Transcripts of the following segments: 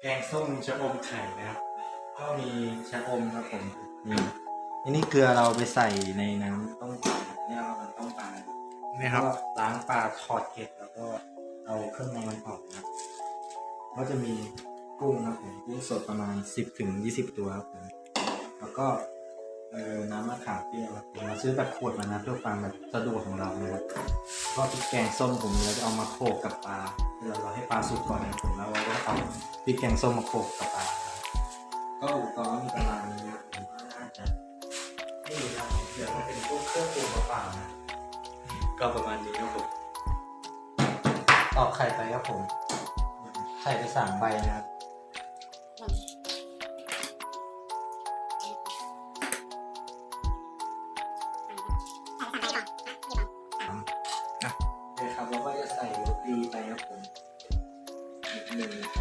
แกงส้มชะอมไข่นะครับ ก็มีชะอมครับผมนี่อันนี้เกลือเราไปใส่ในน้ำต้มปลาครับเนี่ยเรามันต้มปลานี่ครับก็ล้างปลาถอดเกล็ดแล้วก็เอาเครื่องในมันออกนะครับก็จะมีกุ้งครับผมกุ้งสดประมาณ10ถึง20ตัวครับผมแล้วก็เอ่อน้ำมะขามเปรี้ยวครับผมเราซื้อแบบขวดมานะเพื่อความแบบสะดวกของเรานะครับก็พริกแกงส้มผมเราจะเอามาโขลกกับปลาเราเราให้ปลาสุกก่อนนะครับผมแล้วเราก็เอาพ ริกแกงส้มมาโขลกกับปลาครับก็อุปกรณ์ก็มีประมาณนี้นะครับผมก็น่าจะไม่มีครับเดี๋ยวมันเป็นพวกเครื่องปรุงเปล่าๆนะก็ประมาณนี้ครับผมตอกไข่ไปครับผมไข่ไปสามใบนะครับโอเคครับแล้วก็จะใส่โรตีไปครับผมนิดนึง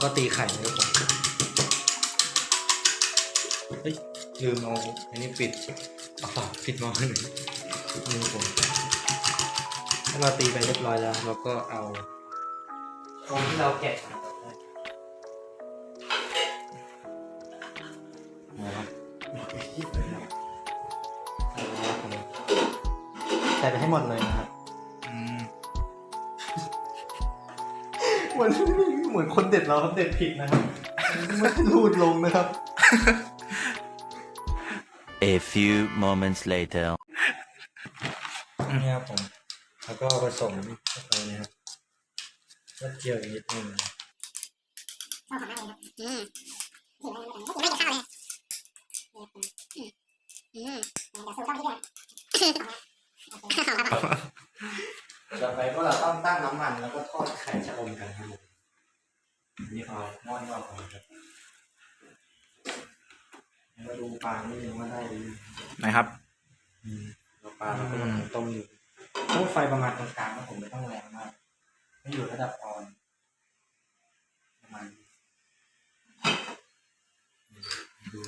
แล้วก็ตีไข่เลยครับผมเฮ้ยลืมเอาอันนี้ปิดเอาฝาปิดม้อหนึ่งนี่ครับผมถ้าเราตีไปเรียบร้อยแล้ว เราก็เอาตรงที่เราแกะใส่ไปให้หมดเลยนะครับ อืม หมือน เหมือนคนเด็ดเราครับเด็ดผิดนะครับไม่รูดลงนะครับ A few moments later. นี่ครับผม แล้วก็ผสมเข้าไปนะครับก็เจียวอีกนิดนึงอืมถือไม่ถือไม่กินข้าวเลยอืมเดี๋ยวสูตรต้องที่เดือดต่อไปก็เราต้องตั้งน้ำมันแล้วก็ทอดไข่ชะอมกันครับผม นี่เอาหม้อนก็เอาครับมาดูปลานี่ยังว่าได้หรือนะครับอืมเราปลาเราก็กำลังต้มอยู่ต้องไฟประมาณกลางๆนะผมไม่ต้องแรงมาก ไม่อยู่ระดับอ่อน ประมาณนี้ดู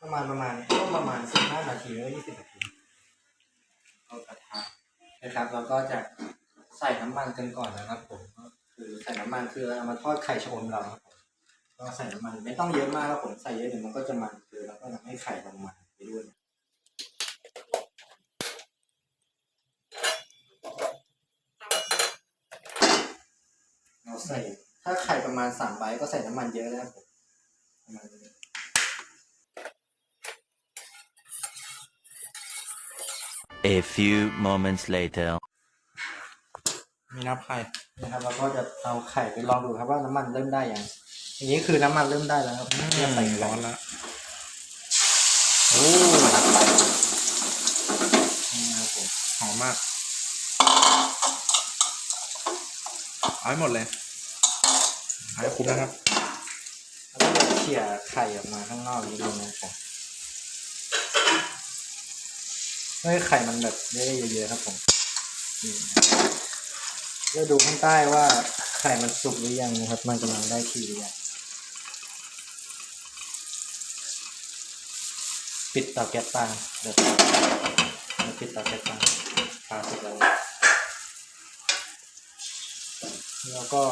ประมาณประมาณต้มประมาณสิบห้านาทีหรือยี่สิบนาทีเอากระทะ นะครับ เราก็จะใส่น้ำมันกันก่อนนะครับ ผมก็คือใส่น้ำมันคือเอามาทอดไข่ชะอมเราครับผมก็ใส่น้ำมันไม่ต้องเยอะมากครับผมใส่เยอะเดี๋ยวมันก็จะมันคือแล้วก็ทำให้ไข่มันมันไปด้วยเราใส่ถ้าไข่ประมาณสามใบก็ใส่น้ำมันเยอะแล้วครับผมประมาณ A few moments later. มีน้ำไข่นะครับเราก็จะเอาไข่ไปลองดูครับว่าน้ำมันเริ่มได้ยังอย่างนี้คือน้ำมันเริ่มได้แล้วครับเรียกใส่ไข่ร้อนแล้วโอ้นี่นะครับผมหอมมากเอาให้หมดเลยเอาให้คุ้มนะครับแล้วก็จะเขี่ยไข่ออกมาข้างนอกนิดนึงนะครับเพื่อ ให้ไข่มันแบบได้เยอะๆครับผมนี่นะครับแล้วดูข้างใต้ว่าไข่มันสุกหรือยังนะครับ มันกำลังได้ที่หรือยังปิดเตาแก๊สปลาเดี๋ยวปิดเตาแก๊สปลาปลาเสร็จแล้วแล้วก็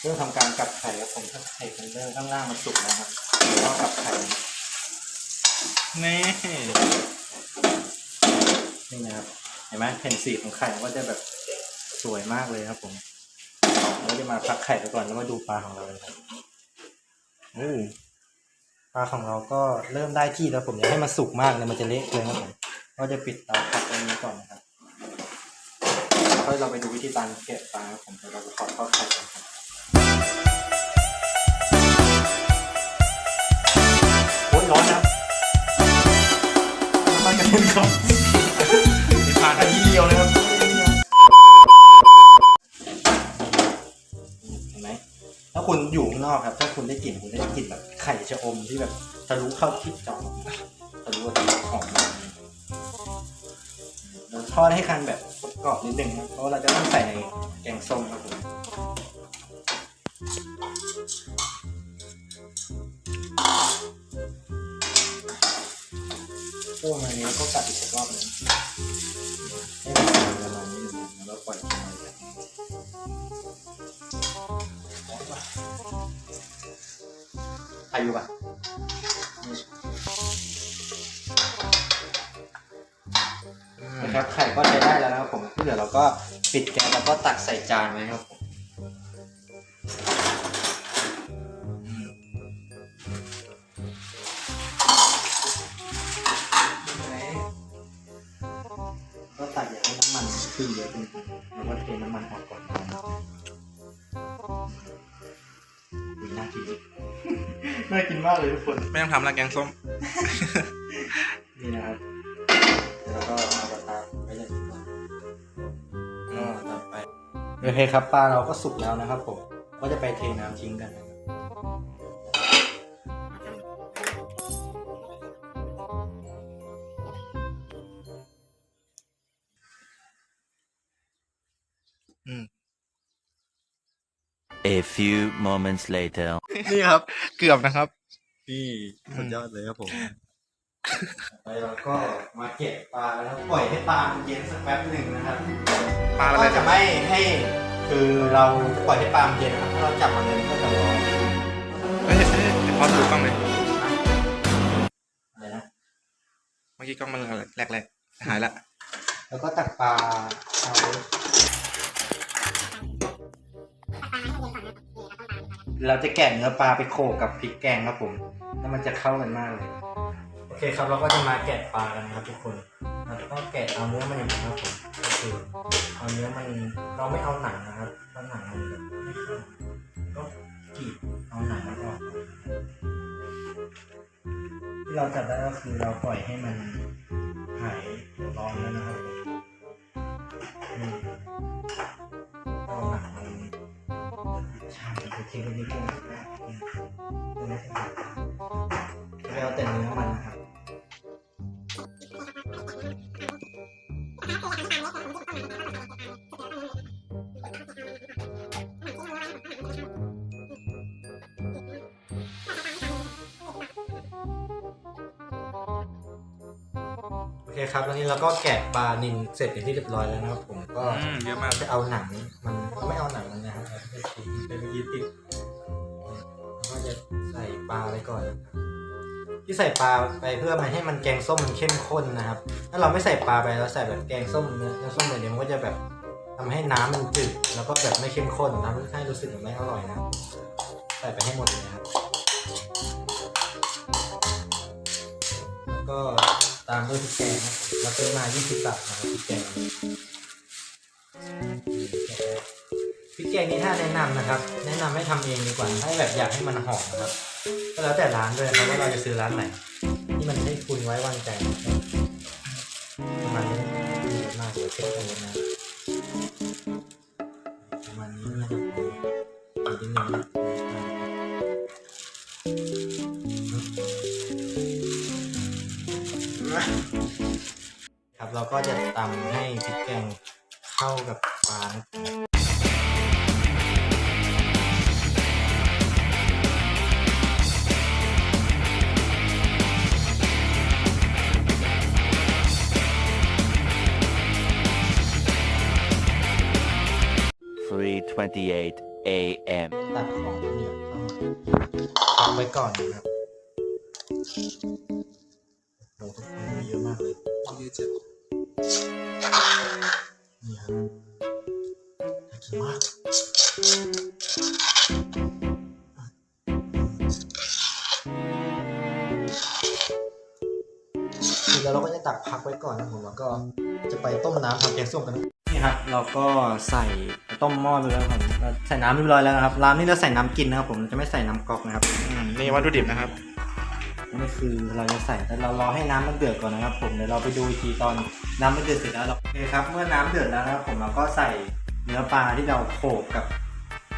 เริ่มทำการกลับไข่ครับผมถ้าไข่มันเริ่มข้างล่างมันสุกแล้วครับก็กลับไข่นี่ นี่นะครับ เห็นไหมแผ่นสีของไข่ก็จะแบบสวยมากเลยครับผมเราจะมาพักไข่ไปก่อนแล้วมาดูปลาของเราเลยครับโอ้ปลาของเราก็เริ่มได้ที่แล้วผมอย่าให้มันสุกมากเลยมันจะเละเลยครับผมก็จะปิดเตาผัดตรงนี้ก่อนนะครับค่อยเราไปดูวิธีการแกะปลาครับผมเดี๋ยวเราจะขอทอดไข่กันครับโอ้ยร้อนนะมันกระเด็นครับาคุณอยู่ข้างนอกครับ ถ้าคุณได้กลิ่นคุณได้กลิ่นแบบไข่ชะอมที่แบบทะลุเข้าที่จอทะลุหอมเราทอดให้คันแบบกรอบนิดนึงนะเพราะเราจะต้องใส่ในแกงส้มครับผมพวกมันนี้ก็กัดอีก ใครอยู่ปะนี่นะครับไข่ก็ใช้ได้แล้วนะครับผมที่เหลือเราก็ปิดแก๊สแล้วก็ตักใส่จานไว้ครับก็ตัดอย่าให้น้ำมันขึ้นเยอะเกินแล้วก็เทน้ำมันออกก่อน น่ากินมากเลยทุกคน ไม่ต้องทำละแกงส้ม นี่นะครับ แล้วก็เอากระตาไว้เลยก่อนก็ต่อไปโอเคครับปลาเราก็สุกแล้วนะครับผมก็จะไปเทน้ำทิ้งกันนะครับอืม A few moments later. นี่ครับ เกือบนะครับ นี่สุดยอดเลยครับผมไปเราก็มาเก็บปลาแล้วปล่อยให้ปลามันเย็นสักแป๊บหนึ่งนะครับปลาอะไรก็คจะรับไม่ให้ คือเราปล่อยให้ปลามันเย็นนะครับถ้าเราจับมันเลยมันก็จะร้อนเอ้ยเอ้ยเอ้ยพอดูกล้องเลยอะไรนะเมื่อกี้กล้องมันแหลกๆหายละแล้วก็ตักปลาเอา เราจะแกะเนื้อปลาไปโขลกกับพริกแกงครับผม แล้วมันจะเข้ากันมากเลย โอเคครับเราก็จะมาแกะปลากันนะครับทุกคน เราจะต้องแกะเอาเนื้อมันอย่างนี้ครับผมก็คือเอาเนื้อมันเราไม่เอาหนังนะครับเพราะหนังมันแบบไม่เข้าก็กรีดเอาหนังมันออกที่เราจับได้ก็คือเราปล่อยให้มันหาย ใช่โอเคเป็นนิดนึงนะอืมไม่ใช่หนังแล้วแต่เนื้อมันนะครับโอเคครับแล้วนี้เราก็แกะปลานินเสร็จเป็นที่เรียบร้อยแล้วนะครับผมก็อืมเยอะมาก จะเอาหนังมันไม่เอาหนัง ทิ้งเป็นเมื่อกี้ติดก็จะใส่ปลาไปก่อนนะครับที่ใส่ปลาไปเพื่อมาให้มันแกงส้มมันเข้มข้นนะครับ ถ้าเราไม่ใส่ปลาไปแล้วใส่แบบแกงส้มเนื้อแกงส้มแบบนี้มันก็จะแบบทำให้น้ำมันจืดแล้วก็แบบไม่เข้มข้นน้ำให้รู้สึกแบบไม่อร่อยนะ ใส่ไปให้หมดเลยนะครับแล้วก็ตามด้วยพริกแกงนะครับเราซื้อมา 20บาทนะครับพริกแกง พริกแกงนี้ถ้าแนะนำนะครับ แนะนำให้ทำเองดีกว่าถ้าแบบอยากให้มันหอมนะครับก็แล้วแต่ร้านด้วยนะครับว่าเราจะซื้อร้านไหนที่มันให้คุณไว้วางใจประมาณนี้เยอะมากเลยเช็คกันเลยนะประมาณนี้นะครับอีกนิดนึงนะครับเราก็จะตำให้พริกแกงเข้ากับปลานะครับ 3:28 a.m. ตัดของเนี่ยเข้ามาพักไว้ก่อนนะครับโอ้ทุกคนมีเยอะมากเลยเยอะจังนี่ครับน่ากินมากคือแล้วเราก็จะตักพักไว้ก่อนนะผมแล้วก็จะไปต้มน้ำทำแกงส้มกันนะ ครับ เราก็ใส่ต้มหม้อไปแล้วครับเราใส่น้ำเรียบร้อยแล้วนะครับร้านนี้เราใส่น้ำกินนะครับ ผมจะไม่ใส่น้ำก๊อกนะครับอืมนี่วัตถุดิบนะครับ นี่คือเราจะใส่แต่เรารอให้น้ำมันเดือดก่อนนะครับ ผมเดี๋ยวเราไปดูอีกทีตอนน้ำมันเดือดเสร็จแล้วเราโอเคครับ เมื่อน้ำเดือดแล้วนะครับ ผมเราก็ใส่เนื้อปลาที่เราโขลกกับ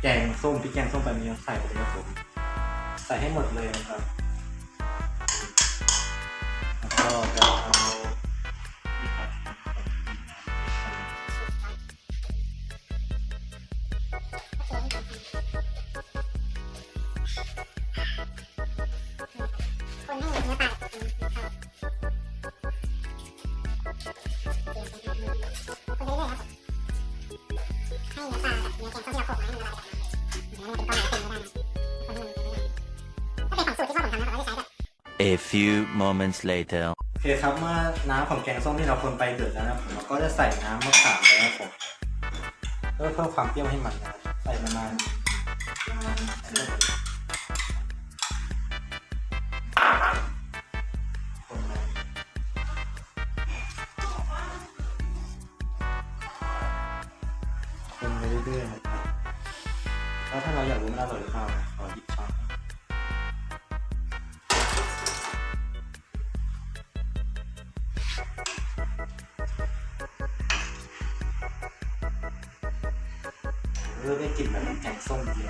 แกงส้มพริกแกงส้มแบบนี้ใส่ไปเลยครับผม ใส่ให้หมดเลยนะครับแล้วก็จะเอา A few moments later. โอเคครับเมื่อน้ำของแกงส้มที่เราคนไปเดือดแล้วนะผมเราก็จะใส่น้ำมะขามไปนะผมเพื่อเพิ่มความเปรี้ยวให้มันนะใส่ประมาณ เออได้กลิ่นแบบแกงส้มจริง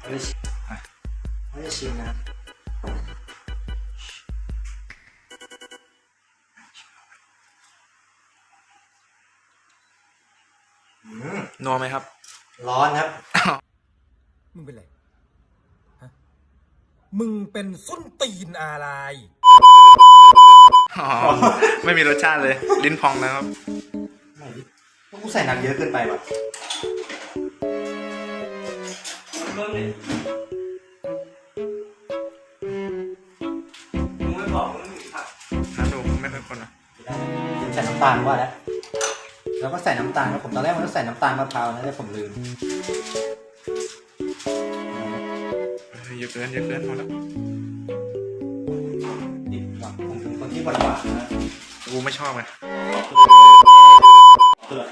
ไม่ได้ชิมอะไม่ได้ชิมนะอืมนัวไหมครับ ร้อนครับ มึงเป็นไรฮะ มึงเป็นส้นตีนอะไร อ๋อ ไม่มีรสชาติเลย ลิ้นพองนะครับ ไม่ดิพวกกูใส่น้ำเยอะเกินไปว่ะน้ำดูไม่ค่อยคนอะกินใส่น้ำตาลว่าแล้วแล้วก็ใส่น้ำตาลครับผมตอนแรกมันก็ใส่น้ำตาลมะพร้าวนะแต่ผมลืม เฮ้ยเยอะเกินเยอะเกินพอแล้วดิบว่ะผมเป็นคนที่หวานหวานๆนะกูไม่ชอบไงเกลือ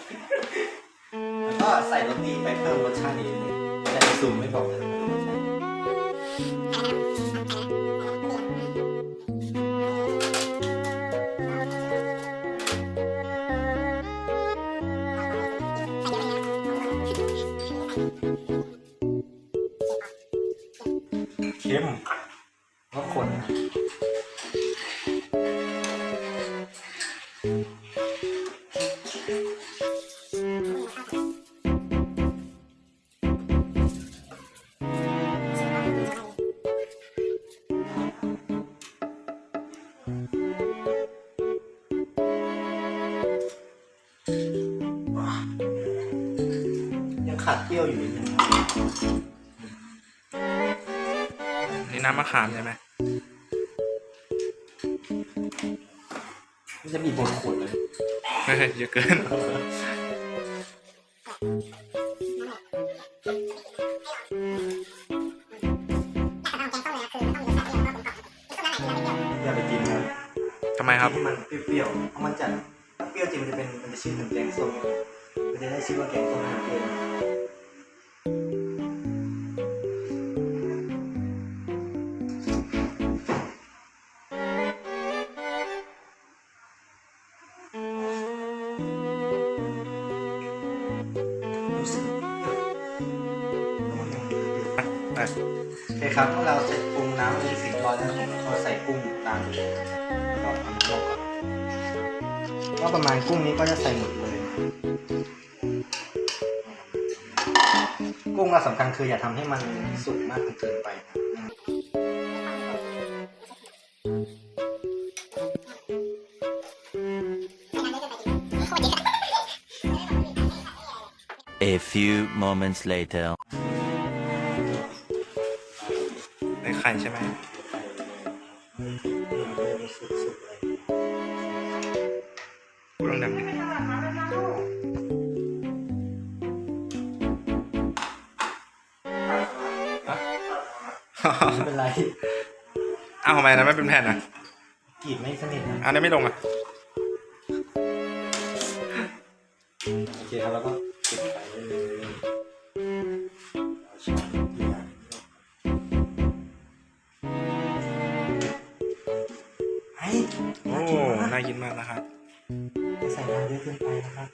แล้วก็ใส่รสดีไปเพิ่มรสชาตินิดนึงแต่ในสูตรไม่บอกนะ ค็มแล้วคนยังขาดเปรี้ยวอยู่นิดนึง นี่น้ำมะขามใช่ไหมมันจะมีบนขวดเลยเฮ้ยเยอะเกิน อย่าไปกินนะทำไมครับ กินให้มันเปรี้ยวๆเพราะมันจะถ้าเปรี้ยวจริงมันจะเป็นมันจะชื่อถึงแกงส้มมันจะได้ชื่อว่าแกงส้มน้ำเป คครับเมื่อเราเสร็จปรุงน้ำเป็นสีร้อยแล้วเราใส่กุ้งตามเลยก็ทำลงก่อนก็ประมาณกุ้งนี้ก็จะใส่หมดเลย กุ้งเราสำคัญคืออย่าทำให้มันสุกมากจนเกินไปนะ A few moments later. ไข่ใช่ไหมสุกๆเลยพูดดังๆดิไม่เป็นไร อ้าวทำไมนะไม่เป็นแผ่นอะกรีดไม่สนิทนะอันนี้ไม่ลงอะ โอ้น่ากินมากนะครับใส่น้ำเยอะขึ้นไปนะครับ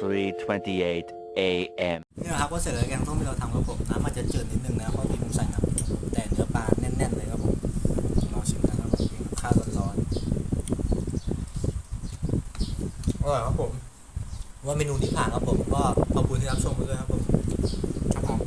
3:28 a.m. นี่นะครับก็เสร็จแล้วแกงส้มที่เราทำครับผมน้ำมันจะจืดนิดนึงนะเพราะมีผมใส่รับแต่เนื้อปลาแน่นๆเลยครับผมลองชิมนะครับผมกินกับข้าวร้อนๆอร่อยครับผม ว่าเมนูที่ผ่านครับผมก็ขอบคุณที่รับชมด้วยครับผมครับผม